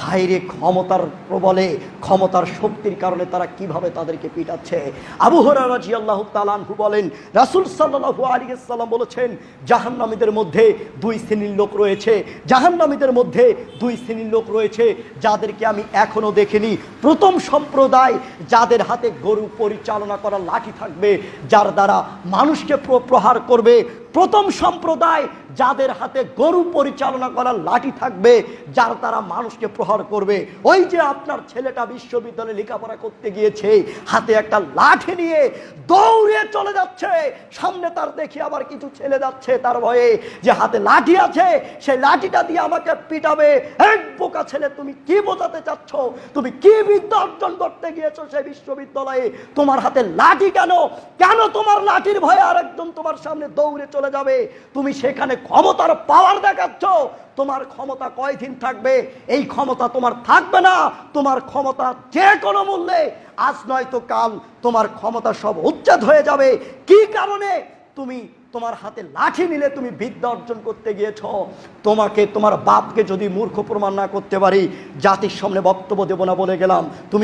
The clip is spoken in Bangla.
হাইরে ক্ষমতার প্রবলে, ক্ষমতার শক্তির কারণে তারা কীভাবে তাদেরকে পিটাচ্ছে? আবু তালানহু বলেন, রাসুল সাল্লাহু আলী সাল্লাম বলেছেন, জাহান্নামীদের মধ্যে দুই শ্রেণির লোক রয়েছে। জাহান্নামীদের মধ্যে দুই শ্রেণির লোক রয়েছে, যাদেরকে আমি এখনও দেখিনি। প্রথম সম্প্রদায় যাদের হাতে গরু পরিচালনা করার লাঠি থাকবে, যার দ্বারা মানুষকে প্র- প্রহার করবে। প্রথম সম্প্রদায় যাদের হাতে গরু পরিচালনা করার লাঠি থাকবে, যার দ্বারা মানুষকে প্রহার করবে। ওই যে আপনার ছেলেটা বিশ্ববিদ্যালয়ে লেখাপড়া করতে গিয়েছে, হাতে একটা লাঠি নিয়ে দৌড়ে চলে যাচ্ছে। সামনে তার দেখি আবার কিছু ছেলে যাচ্ছে তার ভয়ে যে হাতে লাঠি আছে, সেই লাঠিটা দিয়ে আমাকে পিটাবে। এক বোকা ছেলে, তুমি কি বোঝাতে চাচ্ছ? তুমি কি বিদ্যা অর্জন করতে গিয়েছো সেই বিশ্ববিদ্যালয়ে? তোমার হাতে লাঠি কেন? কেন তোমার লাঠির ভয়ে আরেকজন তোমার সামনে দৌড়ে চলে যাবে? তুমি সেখানে ক্ষমতার পাওয়ার দেখাচ্ছ। তোমার ক্ষমতা কয়দিন থাকবে? এই ক্ষমতা তোমার থাকবে না। তোমার ক্ষমতা যে কোনো মূল্যে। আজ নয়তো কাল তোমার ক্ষমতা সব উচ্ছেদ হয়ে যাবে। কি কারণে? তুমি তোমার হাতে লাঠি নিলে তুমি বিদ্যা অর্জন করতে গিয়েছ। তোমাকে, তোমার বাপকে যদি মূর্খ প্রমাণ না করতে পারি, জাতির সামনে বক্তব্য দেব না বলে গেলাম। তুমি